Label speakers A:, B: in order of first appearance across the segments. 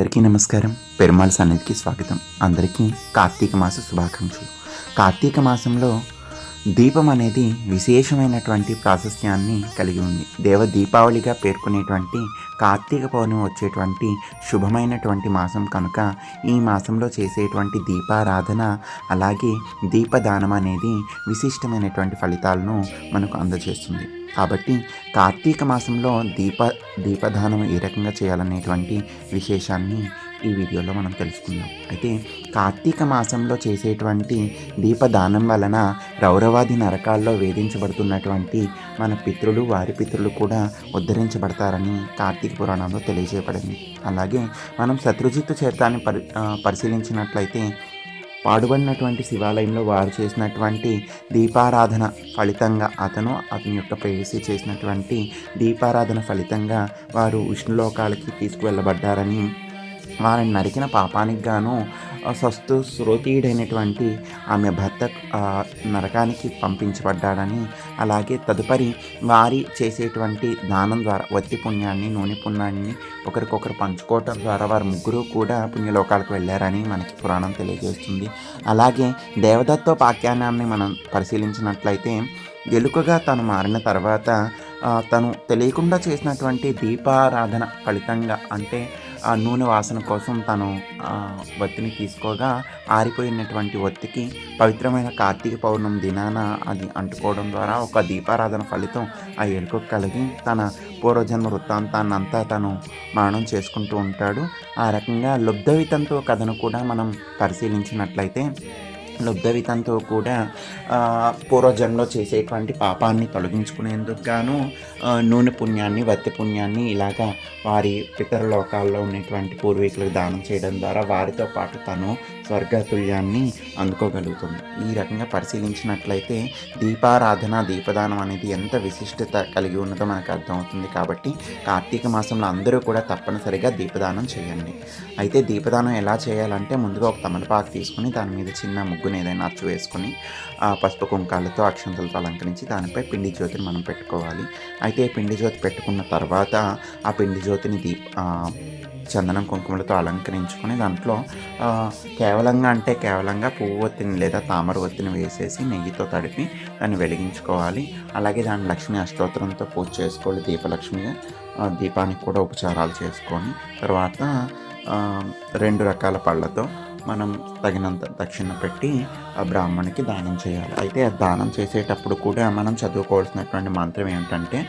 A: అందరికీ నమస్కారం. పెరుమాళ్ సన్నిధికి స్వాగతం. అందరికీ కార్తీక మాస శుభాకాంక్షలు. కార్తీక మాసంలో దీపం అనేది విశేషమైనటువంటి ప్రాశస్త్యాన్ని కలిగి ఉంది. దేవ దీపావళిగా పేర్కొనేటువంటి కార్తీక పౌర్ణమి వచ్చేటువంటి శుభమైనటువంటి మాసం కనుక ఈ మాసంలో చేసేటువంటి దీపారాధన అలాగే దీపదానం అనేది విశిష్టమైనటువంటి ఫలితాలను మనకు అందజేస్తుంది. కాబట్టి కార్తీక మాసంలో దీప దీపదానం ఏ రకంగా చేయాలనేటువంటి విశేషాన్ని ఈ వీడియోలో మనం తెలుసుకుందాం. అయితే కార్తీక మాసంలో చేసేటువంటి దీపదానం వలన రౌరవాది నరకాల్లో వేధించబడుతున్నటువంటి మన పితృలు వారి పితృలు కూడా ఉద్ధరించబడతారని కార్తీక పురాణంలో తెలియజేయబడింది. అలాగే మనం శత్రుజిత్తు చరిత్రాన్ని పరి పరిశీలించినట్లయితే పాడుబడినటువంటి శివాలయంలో వారు చేసినటువంటి దీపారాధన ఫలితంగా అతను అతని యొక్క ప్రేయసి చేసినటువంటి దీపారాధన ఫలితంగా వారు విష్ణులోకాలకి తీసుకువెళ్ళబడ్డారని వారిని నరికిన పాపానికి గాను సస్తు శ్రోతీయుడైనటువంటి ఆమె భర్త నరకానికి పంపించబడ్డాడని అలాగే తదుపరి వారి చేసేటువంటి దానం ద్వారా వత్తి పుణ్యాన్ని నూనె పుణ్యాన్ని ఒకరికొకరు పంచుకోవటం ద్వారా వారు ముగ్గురు కూడా పుణ్యలోకాలకు వెళ్ళారని మనకి పురాణం తెలియజేస్తుంది. అలాగే దేవదత్తోపాఖ్యానాన్ని మనం పరిశీలించినట్లయితే ఎలుకగా తను మారిన తర్వాత తను తెలియకుండా చేసినటువంటి దీపారాధన ఫలితంగా అంటే ఆ నూనె వాసన కోసం తను ఒత్తిని తీసుకోగా ఆరిపోయినటువంటి ఒత్తికి పవిత్రమైన కార్తీక పౌర్ణమి దినాన అది అంటుకోవడం ద్వారా ఒక దీపారాధన ఫలితం ఆ ఎలుకకు కలిగి తన పూర్వజన్మ వృత్తాంతాన్ని అంతా తను మరణం చేసుకుంటూ ఉంటాడు. ఆ రకంగా లుబ్ధవితంతో కథను కూడా మనం పరిశీలించినట్లయితే లుబ్ధవితంతో కూడా పూర్వజన్మలో చేసేటువంటి పాపాన్ని తొలగించుకునేందుకు గాను నూనె పుణ్యాన్ని వత్తి పుణ్యాన్ని ఇలాగా వారి పితర లోకాల్లో ఉన్నటువంటి పూర్వీకులకు దానం చేయడం ద్వారా వారితో పాటు తను స్వర్గతుల్యాన్ని అందుకోగలుగుతుంది. ఈ రకంగా పరిశీలించినట్లయితే దీపారాధన దీపదానం అనేది ఎంత విశిష్టత కలిగి ఉన్నదో మనకు అర్థమవుతుంది కాబట్టి కార్తీక మాసంలో అందరూ కూడా తప్పనిసరిగా దీపదానం చేయండి. అయితే దీపదానం ఎలా చేయాలంటే ముందుగా ఒక తమలపాకు తీసుకుని దాని మీద చిన్న ముగ్గుని ఏదైనా అచ్చు వేసుకొని ఆ పసుపు కుంకాలతో అక్షంతలతో అలంకరించి దానిపై పిండి జ్యోతిని మనం పెట్టుకోవాలి. అయితే పిండి జ్యోతి పెట్టుకున్న తర్వాత ఆ పిండి జ్యోతిని దీప చందనం కుంకుమలతో అలంకరించుకొని దాంట్లో కేవలంగా అంటే కేవలంగా పువ్వు ఒత్తిని లేదా తామర ఒత్తిని వేసేసి నెయ్యితో తడిపి దాన్ని వెలిగించుకోవాలి. అలాగే దాని లక్ష్మీ అష్టోత్తరంతో పూజ చేసుకోవాలి దీపలక్ష్మిగా దీపానికి కూడా ఉపచారాలు చేసుకొని తర్వాత రెండు రకాల పళ్ళతో మనం తగినంత దక్షిణ పెట్టి ఆ బ్రాహ్మణికి దానం చేయాలి. అయితే ఆ దానం చేసేటప్పుడు కూడా మనం చదువుకోవాల్సినటువంటి మంత్రం ఏంటంటే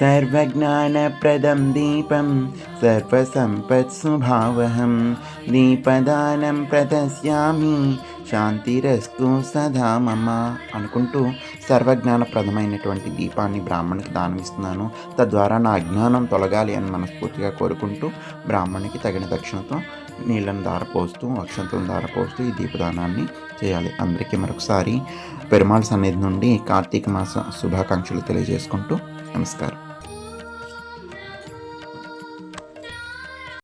A: సర్వజ్ఞానప్రదం దీపం సర్వసంపత్సుభావహం దీపదానం ప్రదశ్యామి శాంతిరస్తు సదా మమ అనుకుంటూ సర్వజ్ఞానప్రదమైనటువంటి దీపాన్ని బ్రాహ్మణికి దానం ఇస్తున్నాను తద్వారా నా అజ్ఞానం తొలగాలి అని మనస్ఫూర్తిగా కోరుకుంటూ బ్రాహ్మణికి తగిన దక్షిణతో నీళ్ళను దారపోస్తూ అక్షంతలను దారపోస్తూ ఈ దీపదానాన్ని చేయాలి. అందరికీ మరొకసారి పెరుమాళ్ సన్నిధి నుండి కార్తీక మాస శుభాకాంక్షలు తెలియజేసుకుంటూ నమస్కారం.